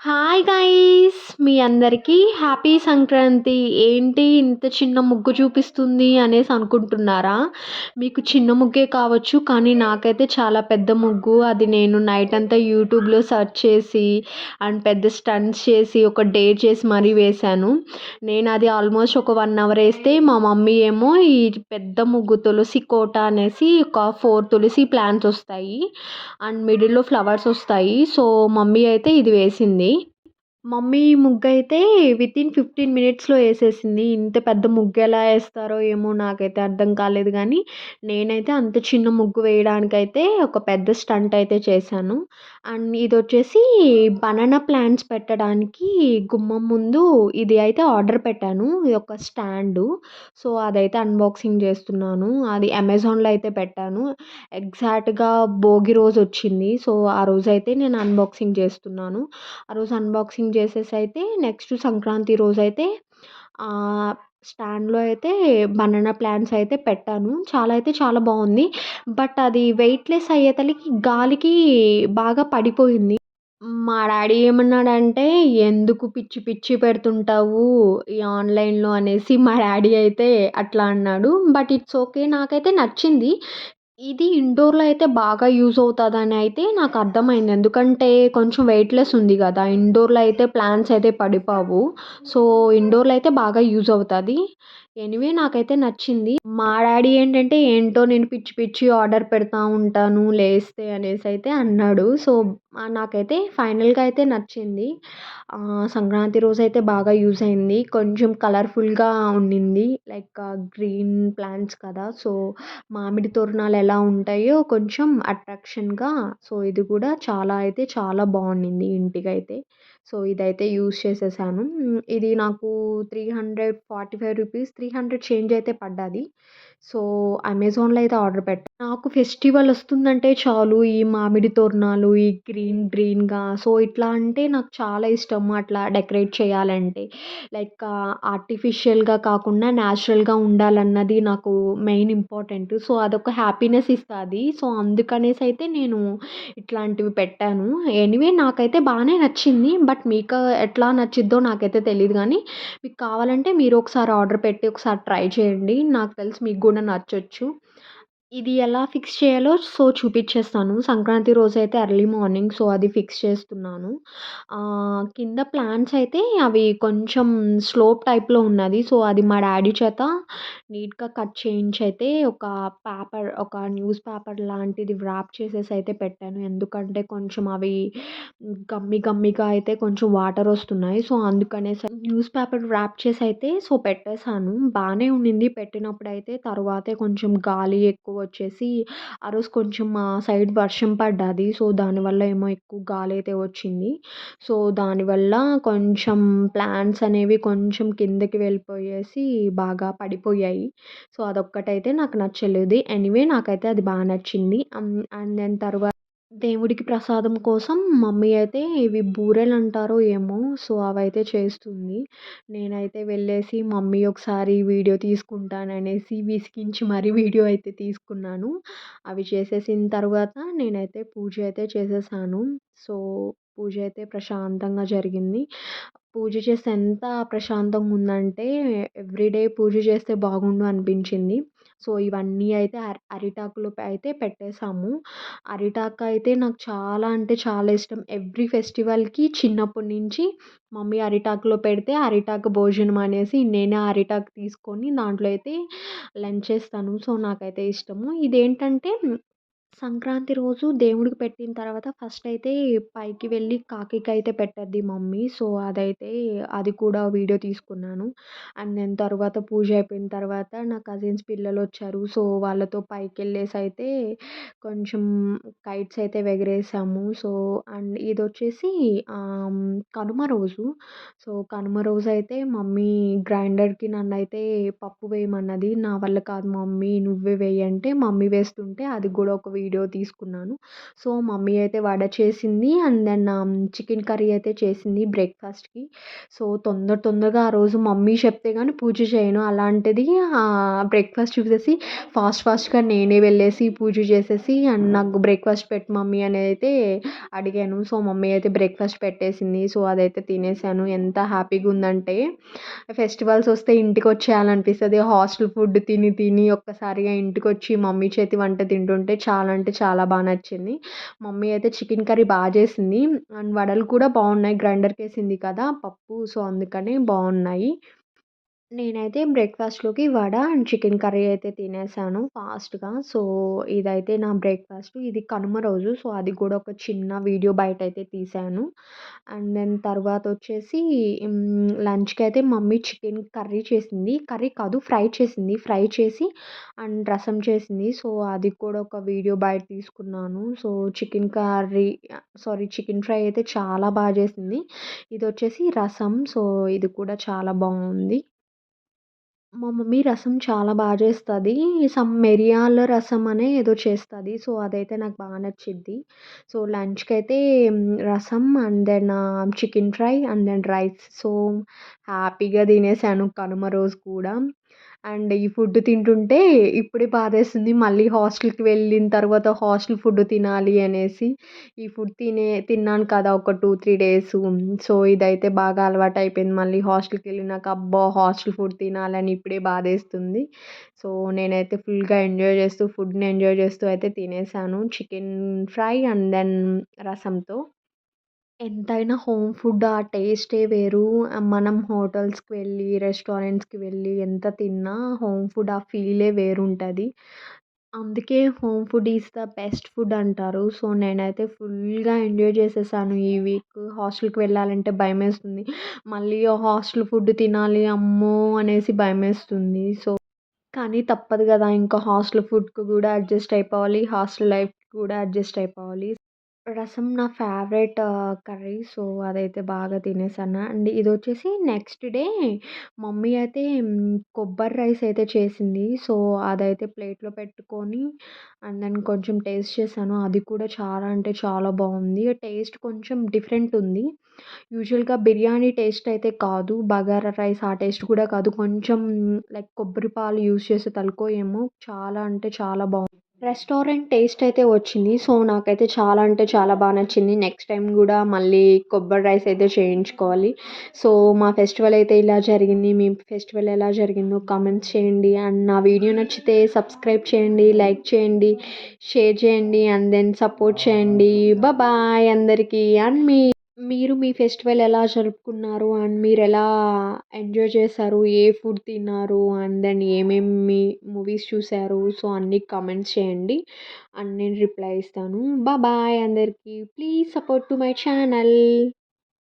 Hi guys మీ అందరికీ happy Sankranti. ఏంటి ఇంత చిన్న ముగ్గు చూపిస్తుంది అనేసి అనుకుంటున్నారా? మీకు చిన్న ముగ్గే కావచ్చు కానీ నాకైతే చాలా పెద్ద ముగ్గు. అది నేను నైట్ అంతా యూట్యూబ్లో సెర్చ్ చేసి అండ్ పెద్ద స్టంట్స్ చేసి ఒక డే చేసి మరీ వేశాను. నేను అది ఆల్మోస్ట్ ఒక వన్ అవర్ వేస్తే మా మమ్మీ ఏమో ఈ పెద్ద ముగ్గు తులసి కోట అనేసి ఒక ఫోర్ తులసి ప్లాంట్స్ వస్తాయి. అండ్ మిడిల్లో ఫ్లవర్స్ వస్తాయి. సో మమ్మీ అయితే ఇది వేసింది. మమ్మీ ముగ్గు అయితే వితిన్ ఫిఫ్టీన్ మినిట్స్లో వేసేసింది. ఇంత పెద్ద ముగ్గు ఎలా వేస్తారో ఏమో నాకైతే అర్థం కాలేదు కానీ నేనైతే అంత చిన్న ముగ్గు వేయడానికైతే ఒక పెద్ద స్టంట్ అయితే చేశాను. అండ్ ఇది వచ్చేసి బనానా ప్లాంట్స్ పెట్టడానికి గుమ్మం ముందు ఇది అయితే ఆర్డర్ పెట్టాను. ఇది ఒక స్టాండు. సో అదైతే అన్బాక్సింగ్ చేస్తున్నాను. అది అమెజాన్లో అయితే పెట్టాను. ఎగ్జాక్ట్గా భోగి రోజు వచ్చింది. సో ఆ రోజు అయితే నేను అన్బాక్సింగ్ చేస్తున్నాను. ఆ రోజు అన్బాక్సింగ్ చేసేసి అయితే నెక్స్ట్ సంక్రాంతి రోజు అయితే స్టాండ్లో అయితే బనానా ప్లాంట్స్ అయితే పెట్టాను. చాలా అయితే చాలా బాగుంది. బట్ అది వెయిట్లెస్ అయ్యేతలకి గాలికి బాగా పడిపోయింది. మా డాడీ ఏమన్నాడంటే ఎందుకు పిచ్చి పిచ్చి పెడుతుంటావు ఈ ఆన్లైన్లో? అనేసి మా డాడీ అయితే అట్లా అన్నాడు. బట్ ఇట్స్ ఓకే నాకైతే నచ్చింది. ఇది ఇండోర్లో అయితే బాగా యూజ్ అవుతుందని అయితే నాకు అర్థమైంది. ఎందుకంటే కొంచెం వెయిట్లెస్ ఉంది కదా. ఇండోర్లో అయితే ప్లాంట్స్ అయితే పడిపోవు. సో ఇండోర్లో అయితే బాగా యూజ్ అవుతుంది. ఎనివే నాకైతే నచ్చింది. మా డాడీ ఏంటంటే ఏంటో నేను పిచ్చి పిచ్చి ఆర్డర్ పెడతా ఉంటాను లేస్తే అనేసి అయితే అన్నాడు. సో నాకైతే ఫైనల్గా అయితే నచ్చింది. సంక్రాంతి రోజు అయితే బాగా యూజ్ అయింది. కొంచెం కలర్ఫుల్గా ఉండింది. లైక్ గ్రీన్ ప్లాంట్స్ కదా. సో మామిడి తోరణాలు ఎలా ఉంటాయో కొంచెం అట్రాక్షన్గా. సో ఇది కూడా చాలా అయితే చాలా బాగుండింది ఇంటికైతే సో ఇదైతే యూజ్ చేసేసాను. ఇది నాకు three hundred forty five rupees three three hundred change అయితే పడ్డది. సో అమెజాన్లో అయితే ఆర్డర్ పెట్టాను నాకు ఫెస్టివల్ వస్తుందంటే చాలు ఈ మామిడి తోరణాలు ఈ గ్రీన్ గ్రీన్గా సో ఇట్లా అంటే నాకు చాలా ఇష్టం అట్లా డెకరేట్ చేయాలంటే. లైక్ ఆర్టిఫిషియల్గా కాకుండా న్యాచురల్గా ఉండాలన్నది నాకు మెయిన్ ఇంపార్టెంట్. సో అదొక హ్యాపీనెస్ ఇస్తుంది. సో అందుకనేసి అయితే నేను ఇట్లాంటివి పెట్టాను. ఎనీవే నాకైతే బాగానే నచ్చింది. బట్ మీకు ఎట్లా నచ్చిద్దో నాకైతే తెలియదు కానీ మీకు కావాలంటే మీరు ఒకసారి ఆర్డర్ పెట్టి ఒకసారి ట్రై చేయండి. నాకు తెలిసి మీకు కూడా నచ్చొచ్చు. ఇది ఎలా ఫిక్స్ చేయాలో సో చూపించేస్తాను సంక్రాంతి రోజు అయితే ఎర్లీ మార్నింగ్ సో అది ఫిక్స్ చేస్తున్నాను. కింద ప్లాంట్స్ అయితే అవి కొంచెం స్లోప్ టైప్లో ఉన్నది. సో అది మా డాడీ చేత నీట్గా కట్ చేయించి అయితే ఒక పేపర్ ఒక న్యూస్ పేపర్ లాంటిది వ్రాప్ చేసేసి అయితే పెట్టాను. ఎందుకంటే కొంచెం అవి గమ్మి గమ్మిగా అయితే కొంచెం వాటర్ వస్తున్నాయి. సో అందుకనే న్యూస్ పేపర్ వ్రాప్ చేసి అయితే సో పెట్టేశాను. బాగానే ఉండింది. పెట్టినప్పుడు అయితే తర్వాతే కొంచెం గాలి ఎక్కువ వచ్చేసి ఆ రోజు కొంచెం మా సైడ్ వర్షం పడ్డది. సో దానివల్ల ఏమో ఎక్కువ గాలి అయితే వచ్చింది. సో దానివల్ల కొంచెం ప్లాంట్స్ అనేవి కొంచెం కిందకి వెళ్ళిపోయేసి బాగా పడిపోయాయి. సో అదొక్కటైతే నాకు నచ్చలేదు. ఎనీవే నాకైతే అది బాగా నచ్చింది. అండ్ దాని తర్వాత దేవుడికి ప్రసాదం కోసం మమ్మీ అయితే ఇవి బూరెలు అంటారో ఏమో సో అవైతే చేస్తుంది. నేనైతే వెళ్ళేసి మమ్మీ ఒకసారి వీడియో తీసుకుంటాననేసి విసిగించి మరీ వీడియో అయితే తీసుకున్నాను. అవి చేసేసిన తర్వాత నేనైతే పూజ అయితే చేసేసాను. సో పూజ అయితే ప్రశాంతంగా జరిగింది. పూజ చేస్తే ఎంత ప్రశాంతంగా ఉందంటే ఎవ్రీడే పూజ చేస్తే బాగుండు అనిపించింది. సో ఇవన్నీ అయితే అరి అరిటాకులో అయితే పెట్టేసాము. అరిటాకు అయితే నాకు చాలా అంటే చాలా ఇష్టం. ఎవ్రీ ఫెస్టివల్కి చిన్నప్పటి నుంచి మమ్మీ అరిటాకులో పెడితే అరిటాకు భోజనం అనేసి నేనే అరిటాకు తీసుకొని దాంట్లో అయితే లంచ్ చేస్తాను. సో నాకైతే ఇష్టము. ఇదేంటంటే సంక్రాంతి రోజు దేవుడికి పెట్టిన తర్వాత ఫస్ట్ అయితే పైకి వెళ్ళి కాకికి అయితే పెట్టద్ది మమ్మీ. సో అదైతే అది కూడా వీడియో తీసుకున్నాను. అండ్ నేను తర్వాత పూజ అయిపోయిన తర్వాత నా కజిన్స్ పిల్లలు వచ్చారు. సో వాళ్ళతో పైకి వెళ్ళేసి అయితే కొంచెం కైట్స్ అయితే ఎగరేసాము సో అండ్ ఇది వచ్చేసి కనుమ రోజు. సో కనుమ రోజు అయితే మమ్మీ గ్రైండర్కి నన్ను అయితే పప్పు వేయమన్నది. నా వల్ల కాదు మమ్మీ నువ్వే వేయి అంటే మమ్మీ వేస్తుంటే అది కూడా ఒక వీడియో తీసుకున్నాను. సో మమ్మీ అయితే వడ చేసింది. అండ్ దెన్ చికెన్ కర్రీ అయితే చేసింది బ్రేక్ఫాస్ట్కి. సో తొందర తొందరగా ఆ రోజు మమ్మీ చెప్తే కానీ పూజ చేయను. అలాంటిది బ్రేక్ఫాస్ట్ చూసేసి ఫాస్ట్ ఫాస్ట్గా నేనే వెళ్ళేసి పూజ చేసేసి అండ్ నాకు బ్రేక్ఫాస్ట్ పెట్టు మమ్మీ అనేది అయితే అడిగాను. సో మమ్మీ అయితే బ్రేక్ఫాస్ట్ పెట్టేసింది. సో అదైతే తినేసాను. ఎంత హ్యాపీగా ఉందంటే ఫెస్టివల్స్ వస్తే ఇంటికి వచ్చేయాలనిపిస్తుంది. హాస్టల్ ఫుడ్ తిని తిని ఒక్కసారిగా ఇంటికి వచ్చి మమ్మీ చేతి వంట తింటుంటే చాలా అంటే చాలా బాగా నచ్చింది. మమ్మీ అయితే చికెన్ కర్రీ బాగా చేసింది. అండ్ వడలు కూడా బాగున్నాయి గ్రైండర్కి వేసింది కదా పప్పు సో అందుకని బాగున్నాయి నేనైతే బ్రేక్ఫాస్ట్లోకి వడ అండ్ చికెన్ కర్రీ అయితే తినేసాను ఫాస్ట్గా. సో ఇదైతే నా బ్రేక్ఫాస్ట్. ఇది కనుమ రోజు. సో అది కూడా ఒక చిన్న వీడియో బయట అయితే తీసాను. అండ్ దెన్ తర్వాత వచ్చేసి లంచ్కి అయితే మమ్మీ చికెన్ కర్రీ చేసింది. కర్రీ కాదు ఫ్రై చేసింది. ఫ్రై చేసి అండ్ రసం చేసింది. సో అది కూడా ఒక వీడియో బయట తీసుకున్నాను. So chicken curry sorry chicken fry అయితే చాలా బాగా చేసింది. ఇది వచ్చేసి రసం. సో ఇది కూడా చాలా బాగుంది. మా మమ్మీ రసం చాలా బాగా చేస్తుంది. సమ్ మిరియాల రసం అనే ఏదో చేస్తుంది. సో అదైతే నాకు బాగా నచ్చింది సో లంచ్కి అయితే రసం and then chicken fry and then rice. So హ్యాపీగా తినేసాను కనుమ రోజు కూడా. అండ్ ఈ ఫుడ్ తింటుంటే ఇప్పుడే బాధేస్తుంది. మళ్ళీ హాస్టల్కి వెళ్ళిన తర్వాత హాస్టల్ ఫుడ్ తినాలి అనేసి ఈ ఫుడ్ తినే తిన్నాను కదా ఒక టూ త్రీ డేస్. సో ఇదైతే బాగా అలవాటు అయిపోయింది మళ్ళీ హాస్టల్కి వెళ్ళినాక అబ్బా హాస్టల్ ఫుడ్ తినాలని ఇప్పుడే బాధేస్తుంది. సో నేనైతే ఫుల్గా ఎంజాయ్ చేస్తూ ఫుడ్ని ఎంజాయ్ చేస్తూ అయితే తినేసాను. చికెన్ ఫ్రై అండ్ దెన్ రసంతో. ఎంతైనా హోమ్ ఫుడ్ ఆ టేస్టే వేరు. మనం హోటల్స్కి వెళ్ళి రెస్టారెంట్స్కి వెళ్ళి ఎంత తిన్నా హోమ్ ఫుడ్ ఆ ఫీలే వేరు ఉంటుంది అందుకే home food is the best food అంటారు. సో నేనైతే ఫుల్గా ఎంజాయ్ చేసేసాను ఈ వీక్. హాస్టల్కి వెళ్ళాలంటే భయమేస్తుంది. మళ్ళీ హాస్టల్ ఫుడ్ తినాలి అమ్మో అనేసి భయమేస్తుంది. సో కానీ తప్పదు కదా ఇంకా హాస్టల్ ఫుడ్కి కూడా అడ్జస్ట్ అయిపోవాలి. హాస్టల్ లైఫ్కి కూడా అడ్జస్ట్ అయిపోవాలి. రసం నా ఫేవరెట్ కర్రీ. సో అదైతే బాగా తినేసాను. అండ్ ఇది వచ్చేసి నెక్స్ట్ డే మమ్మీ అయితే కొబ్బరి రైస్ అయితే చేసింది. సో అదైతే ప్లేట్లో పెట్టుకొని అండ్ దెన్ కొంచెం టేస్ట్ చేశాను. అది కూడా చాలా అంటే చాలా బాగుంది. టేస్ట్ కొంచెం డిఫరెంట్ ఉంది. యూజువల్గా బిర్యానీ టేస్ట్ అయితే కాదు బగారా రైస్ ఆ టేస్ట్ కూడా కాదు. కొంచెం లైక్ కొబ్బరి పాలు యూస్ చేసే తలుకో ఏమో చాలా అంటే చాలా బాగుంది. రెస్టారెంట్ టేస్ట్ అయితే వచ్చింది. సో నాకైతే చాలా అంటే చాలా బాగా నచ్చింది. నెక్స్ట్ టైం కూడా మళ్ళీ కొబ్బరి రైస్ అయితే చేయించుకోవాలి. సో మా ఫెస్టివల్ అయితే ఇలా జరిగింది. మీ ఫెస్టివల్ ఎలా జరిగిందో కామెంట్స్ చేయండి. అండ్ నా వీడియో నచ్చితే సబ్స్క్రైబ్ చేయండి లైక్ చేయండి షేర్ చేయండి అండ్ దెన్ సపోర్ట్ చేయండి. బాయ్ అందరికీ. అండ్ మీ మీరు మీ ఫెస్టివల్ ఎలా జరుపుకున్నారు? అండ్ మీరు ఎలా ఎంజాయ్ చేశారు? ఏ ఫుడ్ తిన్నారు? అండ్ దెన్ ఏమేమి మూవీస్ చూశారు? సో అన్నీ కామెంట్స్ చేయండి. అండ్ నేను రిప్లై ఇస్తాను. బాయ్ అందరికీ. Please support to my channel.